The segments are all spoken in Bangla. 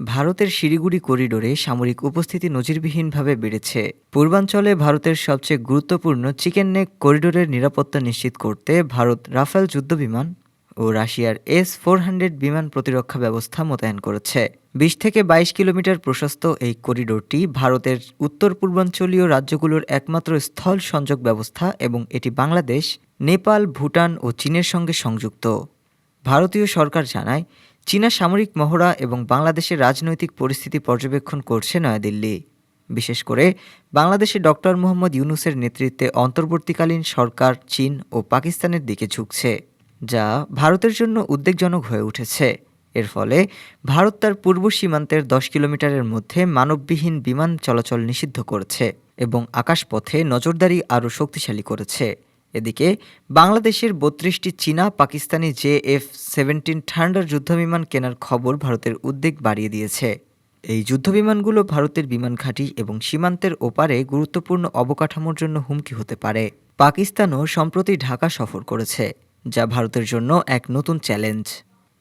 ভারতের শিলিগুড়ি করিডোরে সামরিক উপস্থিতি নজিরবিহীনভাবে বেড়েছে। পূর্বাঞ্চলে ভারতের সবচেয়ে গুরুত্বপূর্ণ চিকেন নেক করিডোরের নিরাপত্তা নিশ্চিত করতে ভারত রাফেল যুদ্ধবিমান ও রাশিয়ার এস ফোর হান্ড্রেড বিমান প্রতিরক্ষা ব্যবস্থা মোতায়েন করেছে। বিশ থেকে বাইশ কিলোমিটার প্রশস্ত এই করিডোরটি ভারতের উত্তর পূর্বাঞ্চলীয় রাজ্যগুলোর একমাত্র স্থল সংযোগ ব্যবস্থা এবং এটি বাংলাদেশ, নেপাল, ভুটান ও চীনের সঙ্গে সংযুক্ত। ভারতীয় সরকার জানায় চীনা সামরিক মহড়া এবং বাংলাদেশের রাজনৈতিক পরিস্থিতি পর্যবেক্ষণ করছে নয়াদিল্লি। বিশেষ করে বাংলাদেশে ডক্টর মোহাম্মদ ইউনুসের নেতৃত্বে অন্তর্বর্তীকালীন সরকার চীন ও পাকিস্তানের দিকে ঝুঁকছে, যা ভারতের জন্য উদ্বেগজনক হয়ে উঠেছে। এর ফলে ভারত তার পূর্ব সীমান্তের দশ কিলোমিটারের মধ্যে মানববিহীন বিমান চলাচল নিষিদ্ধ করেছে এবং আকাশপথে নজরদারি আরও শক্তিশালী করেছে। এদিকে বাংলাদেশের বত্রিশটি চীনা, Pakistani J F seventeen Thunder যুদ্ধবিমান কেনার খবর ভারতের উদ্বেগ বাড়িয়ে দিয়েছে। এই যুদ্ধবিমানগুলো ভারতের বিমান ঘাঁটি এবং সীমান্তের ওপারে গুরুত্বপূর্ণ অবকাঠামোর জন্য হুমকি হতে পারে। পাকিস্তানও সম্প্রতি ঢাকা সফর করেছে, যা ভারতের জন্য এক নতুন চ্যালেঞ্জ।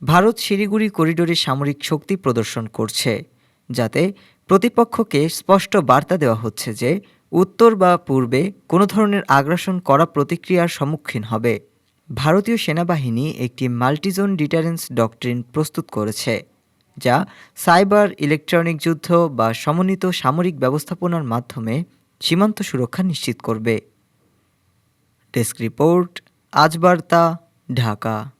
ভারত শিলিগুড়ি করিডোরে সামরিক শক্তি প্রদর্শন করছে, যাতে প্রতিপক্ষকে স্পষ্ট বার্তা দেওয়া হচ্ছে যে উত্তর বা পূর্বে কোনো ধরনের আগ্রাসন করা প্রতিক্রিয়ার সম্মুখীন হবে। ভারতীয় সেনাবাহিনী একটি মাল্টিজোন ডিটারেন্স ডকট্রিন প্রস্তুত করেছে, যা সাইবার ইলেকট্রনিক যুদ্ধ বা সমন্বিত সামরিক ব্যবস্থাপনার মাধ্যমে সীমান্ত সুরক্ষা নিশ্চিত করবে। ডেস্ক রিপোর্ট, আজ বার্তা, ঢাকা।